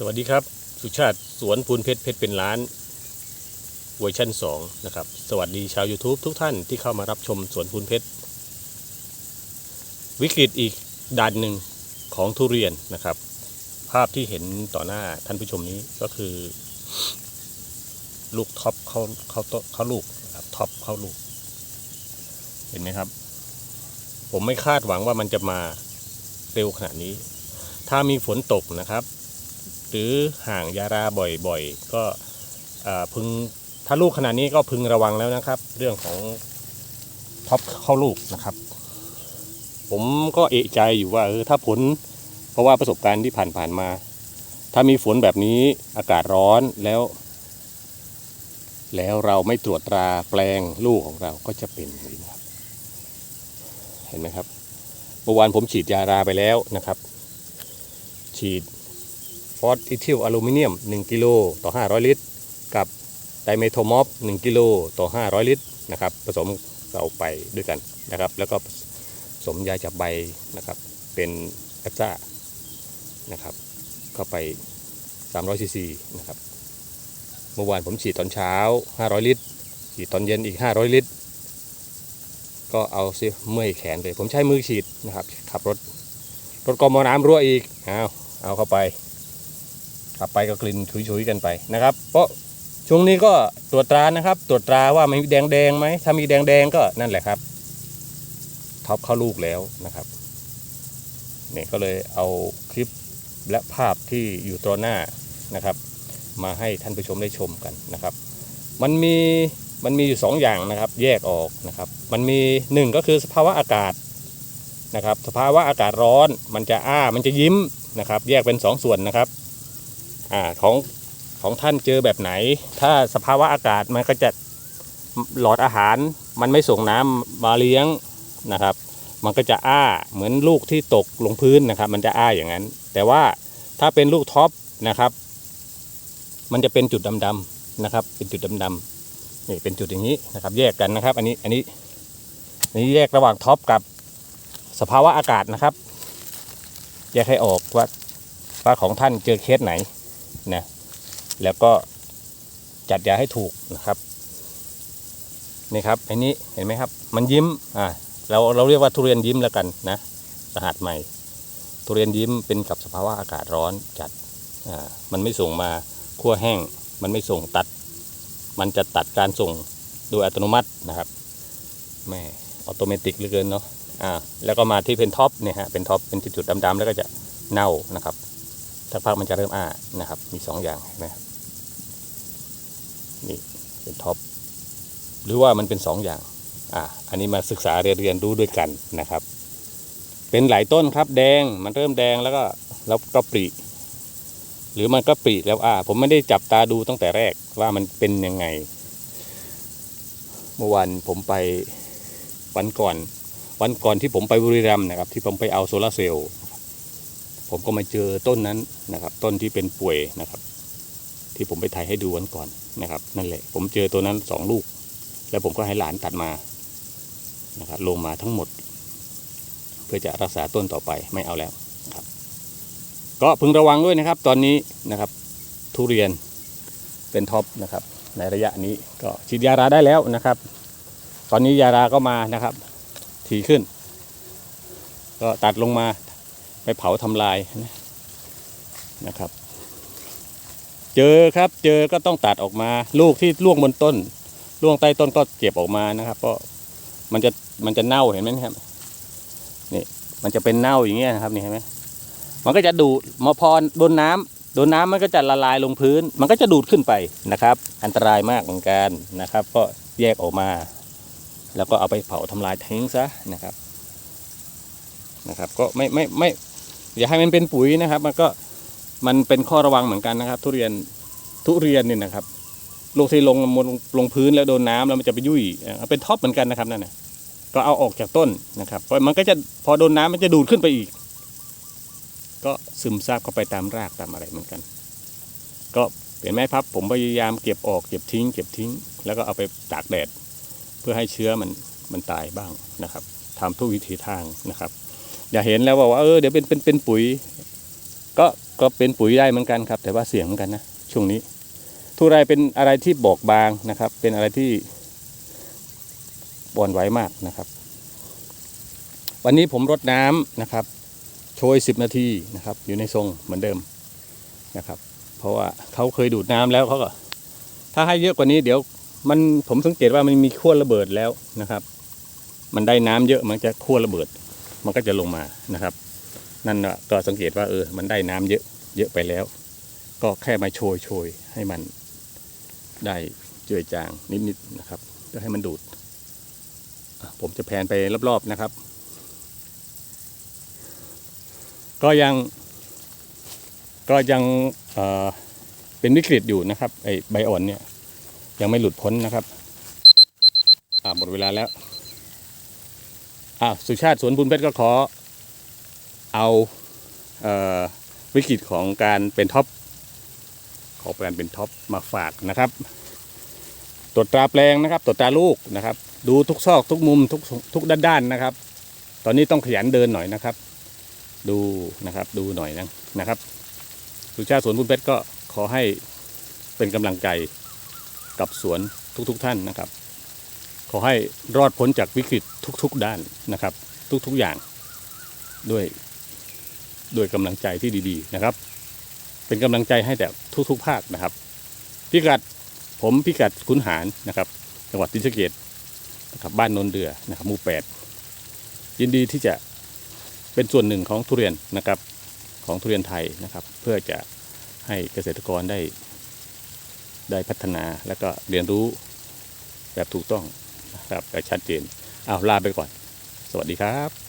สวัสดีครับ สุชาติสวนพูนเพชรเพชรเป็นล้านเวอร์ชัน2นะครับ สวัสดีชาว YouTube ทุกท่านที่เข้ามารับชมสวนพูนเพชร วิกฤตอีกด้านหนึ่งของทุเรียนนะครับ ภาพที่เห็นต่อหน้าท่านผู้ชมนี้ก็คือ ลูกท็อปเข้าเข้าเข้าลูกนะครับท็อปเข้าลูก เห็นไหมครับ ผมไม่คาดหวังว่ามันจะมาเร็วขนาดนี้ ถ้ามีฝนตกนะครับ หรือห่างยาราบ่อยๆ ก็พึงถ้าลูกขนาดนี้ก็พึงระวังแล้วนะครับ เรื่องของท็อปเข้าลูกนะครับ ผมก็เอะใจอยู่ว่าเออถ้าผลเพราะว่าประสบการณ์ที่ผ่านๆมา ถ้ามีฝนแบบนี้อากาศร้อนแล้ว แล้วเราไม่ตรวจตราแปลงลูกของเราก็จะเป็นอย่างนี้นะครับ เห็นไหมครับเมื่อวานผมฉีดยาราไปแล้วนะครับ ฉีด ฟอสอิทิลอลูมิเนียม 1 กิโลต่อ 500 ลิตร กับไดเมโทมอฟ1กิโลต่อ 500 ลิตรนะครับผสมเอาไปด้วยกันนะครับ แล้วก็ผสมยาจับใบนะครับเป็นแอปซ่านะครับเข้าไป 300ซีซีนะครับเมื่อวานผมฉีดตอนเช้า 500 ลิตรฉีดตอนเย็นอีก 500 ลิตร ก็เอาซิเมื่อยแขนเลย ผมใช้มือฉีดนะครับขับรถรถกมน้ำรั่วอีกเอาเอาเข้าไป ขับไปก็กลิ่นฉุยๆกันไปนะครับ เพราะช่วงนี้ก็ตรวจตรานะครับ ตรวจตราว่ามันมีแดงแดงๆไหมถ้ามีแดงแดงๆก็นั่นแหละครับท็อปเข้าลูกแล้วนะครับเนี่ยก็เลยเอาคลิปและภาพที่อยู่ตัวหน้านะครับ มาให้ท่านผู้ชมได้ชมกันนะครับ มันมีมันมีอยู่สองอย่างนะครับ แยกออกนะครับ มันมีหนึ่งก็คือสภาวะอากาศนะครับ สภาวะอากาศร้อน มันจะอ้ามันจะยิ้มนะครับ แยกเป็นสองส่วนนะครับ อ่าของของท่านเจอแบบไหน ถ้าสภาวะอากาศมันก็จะหลอดอาหารมันไม่ส่งน้ำมาเลี้ยงนะครับ มันก็จะอ้าเหมือนลูกที่ตกลงพื้นนะครับ มันจะอ้าอย่างนั้น แต่ว่าถ้าเป็นลูกท็อปนะครับ มันจะเป็นจุดดำๆนะครับ เป็นจุดดำๆนี่เป็นจุดอย่างนี้นะครับ แยกกันนะครับ อันนี้อันนี้อันนี้แยกระหว่างท็อปกับสภาวะอากาศนะครับแยกให้ออกว่าว่าของท่านเจอเคสไหน นะแล้วก็จัดยาให้ถูกนะครับนี่ครับอันนี้เห็นไหมครับ มันยิ้มอ่าเราเราเรียกว่าทุเรียนยิ้มแล้วกันนะรหัสใหม่ ทุเรียนยิ้มเป็นกับสภาวะอากาศร้อนจัดอ่ามันไม่ส่งมาคั่วแห้ง มันไม่ส่งตัด มันจะตัดการส่งโดยอัตโนมัตินะครับแม่ออโตเมติกเหลือเกินเนาะอ่าแล้วก็มาที่เป็นท็อปเนี่ยฮะเป็นท็อปเป็นจุดๆดำๆแล้วก็จะเน่านะครับ สักพักมันจะเริ่มอ้านะครับ มีสองอย่างนะครับนี่เป็นท็อปหรือว่ามันเป็นสองอย่างอ่าอันนี้มาศึกษาเรียนเรียนรู้ด้วยกันนะครับ เป็นหลายต้นครับแดงมันเริ่มแดงแล้วก็แล้วก็ปริหรือมันก็ปริแล้วอ่าผมไม่ได้จับตาดูตั้งแต่แรกว่ามันเป็นยังไง เมื่อวานผมไปวันก่อน วันก่อนที่ผมไปบุรีรัมย์นะครับ ที่ผมไปเอาโซลาร์เซลล์ ผมก็มาเจอต้นนั้นนะครับ ต้นที่เป็นป่วยนะครับ ที่ผมไปถ่ายให้ดูวันก่อนนะครับ นั่นแหละ ผมเจอตัวนั้นสองลูก แล้วผมก็ให้หลานตัดมานะครับลงมาทั้งหมด เพื่อจะรักษาต้นต่อไปไม่เอาแล้วครับ ก็พึงระวังด้วยนะครับ ตอนนี้นะครับ ทุเรียนเป็นท็อปนะครับ ในระยะนี้ก็ฉีดยาราได้แล้วนะครับ ตอนนี้ยาราก็มานะครับถี่ขึ้น ก็ตัดลงมา ไปเผาทำลายนะครับ เจอครับเจอก็ต้องตัดออกมา ลูกที่ล่วงบนต้นล่วงใต้ต้นก็เก็บออกมานะครับก็มันจะมันจะเน่าเห็นไหมครับนี่มันจะเป็นเน่าอย่างเงี้ยนะครับนี่เห็นไหมมันก็จะดูดมาพอโดนน้ำโดนน้ำมันก็จะละลายลงพื้น มันก็จะดูดขึ้นไปนะครับ อันตรายมากเหมือนกันนะครับ ก็แยกออกมา แล้วก็เอาไปเผาทำลายทิ้งซะนะครับนะครับ ก็ไม่ไม่ไม่ อย่าให้มันเป็นปุ๋ยนะครับ มันก็มันเป็นข้อระวังเหมือนกันนะครับ ทุเรียนทุเรียนเนี่ยนะครับลูกที่ลงลงลงพื้นแล้วโดนน้ำแล้วมันจะไปยุ่ยเป็นท็อปเหมือนกันนะครับนั่นนะก็เอาออกจากต้นนะครับเพราะมันก็จะพอโดนน้ำมันจะดูดขึ้นไปอีก ก็ซึมซาบเข้าไปตามรากตามอะไรเหมือนกัน ก็เห็นไหมครับผมพยายามเก็บออกเก็บทิ้ง เก็บทิ้ง แล้วก็เอาไปตากแดด เพื่อให้เชื้อมันมันตายบ้างนะครับทำทุกวิถีทางนะครับ อย่าเห็นแล้วว่าเออเดี๋ยวเป็นเป็นเป็นปุ๋ย ก็ก็เป็นปุ๋ยได้เหมือนกันครับ แต่ว่าเสี่ยงเหมือนกันนะช่วงนี้ ทุเรียนเป็นอะไรที่บอบบางนะครับ เป็นอะไรที่อ่อนไหวมากนะครับ วันนี้ผมรดน้ำนะครับโชย10 นาทีนะครับ อยู่ในทรงเหมือนเดิมนะครับ เพราะว่าเขาเคยดูดน้ำแล้วเขาก็ถ้าให้เยอะกว่านี้เดี๋ยวมันผมสังเกตว่ามันมีขั้วระเบิดแล้วนะครับ มันได้น้ำเยอะมันจะขั้วระเบิด มันก็จะลงมานะครับ นั่นก็สังเกตว่าเออมันได้น้ำเยอะเยอะไปแล้ว ก็แค่มาโชยโชยให้มันได้เจือจางนิดๆนะครับก็ให้มันดูด ผมจะแผนไปรอบๆนะครับ ก็ยังก็ยังเเป็นวิกฤตอยู่นะครับไอใบอ่อนเนี่ยยังไม่หลุดพ้นนะครับหมดเวลาแล้ว อ่าสุชาติสวนบุญเพชรก็ขอเอาเออวิกฤตของการเป็นท็อปของการเป็นท็อปมาฝากนะครับตรวจตราแปลงนะครับตรวจตราลูกนะครับ ดูทุกซอกทุกมุมทุกทุกด้านๆนะครับ ตอนนี้ต้องขยันเดินหน่อยนะครับ ดูนะครับดูหน่อยนะนะครับ สุชาติสวนบุญเพชรก็ขอให้เป็นกำลังใจกับสวนทุกๆทท่านนะครับ ขอให้รอดพ้นจากวิกฤตทุกๆด้านนะครับ ทุกๆอย่างด้วยด้วยกำลังใจที่ดีๆนะครับ เป็นกำลังใจให้แต่ทุกๆภาคนะครับ พิกัดผมพิกัดขุนหารนะครับจังหวัดศรีสเกษนะครับบ้านโนนเดือนะครับหมู่แปดยินดีที่จะเป็นส่วนหนึ่งของทุเรียนนะครับของทุเรียนไทยนะครับ เพื่อจะให้เกษตรกรได้ได้พัฒนาแล้วก็เรียนรู้แบบถูกต้อง นะครับและชัดเจนเอาลาไปก่อน สวัสดีครับ